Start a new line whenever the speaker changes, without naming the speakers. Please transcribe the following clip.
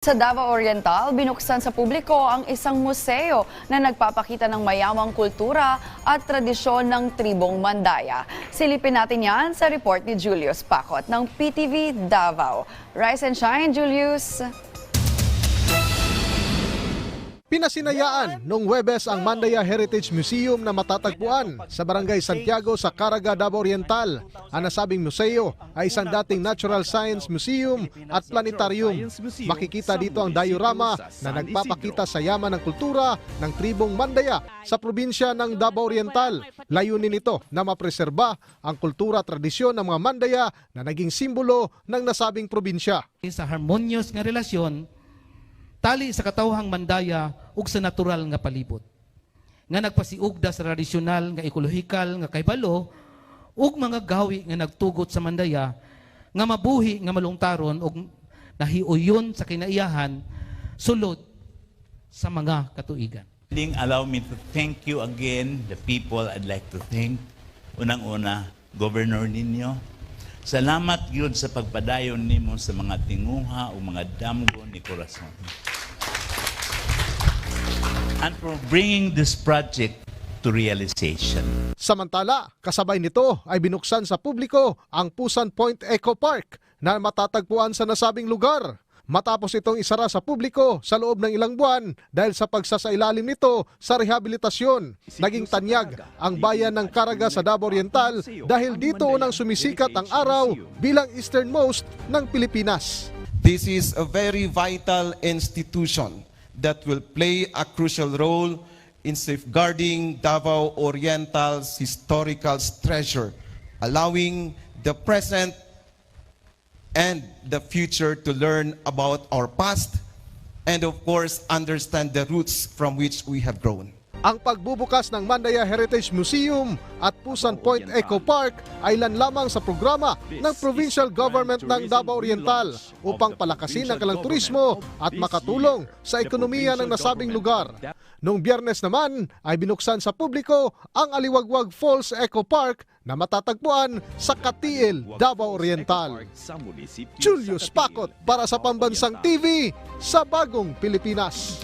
Sa Davao Oriental, binuksan sa publiko ang isang museo na nagpapakita ng mayamang kultura at tradisyon ng tribong Mandaya. Silipin natin yan sa report ni Julius Pacot ng PTV Davao. Rise and shine, Julius!
Pinasinayaan noong Webes ang Mandaya Heritage Museum na matatagpuan sa Barangay Santiago sa Caraga, Davao Oriental. Ang nasabing museo ay isang dating Natural Science Museum at Planetarium. Makikita dito ang diorama na nagpapakita sa yaman ng kultura ng tribong Mandaya sa probinsya ng Davao Oriental. Layunin nito na mapreserba ang kultura at tradisyon ng mga Mandaya na naging simbolo ng nasabing probinsya.
sa harmonious nga relasyon tali sa katawhang mandaya ug sa natural nga palibot nga nagpasiugda sa tradisyonal nga ekologikal nga kahibalo ug mga gawi nga nagtugot sa mandaya nga mabuhi nga malungtaron ug nahiuyon sa kinaiyahan sulod sa mga katuigan
allow me to thank you again, the people I'd like to thank. Unang-una, Governor ninyo. Salamat yun sa pagpadayon nimo sa mga tinguha o mga damgo ni Corazon. And for bringing this project to realization.
Samantala, kasabay nito ay binuksan sa publiko ang Pusan Point Eco Park na matatagpuan sa nasabing lugar. Matapos itong isara sa publiko sa loob ng ilang buwan dahil sa pagsasailalim nito sa rehabilitasyon. Naging tanyag ang bayan ng Caraga sa Davao Oriental dahil dito unang sumisikat ang araw bilang easternmost ng Pilipinas.
This is a very vital institution that will play a crucial role in safeguarding Davao Oriental's historical treasure, allowing the present and the future to learn about our past and of course understand the roots from which we have grown.
Ang pagbubukas ng Mandaya Heritage Museum at Pusan Point Eco Park ay lan lamang sa programa ng Provincial Government ng Davao Oriental upang palakasin ang kalang turismo at makatulong sa ekonomiya ng nasabing lugar. Noong biyernes naman ay binuksan sa publiko ang Aliwagwag Falls Eco Park na matatagpuan sa Katiil, Davao Oriental. Julius Pakot para sa Pambansang TV sa Bagong Pilipinas.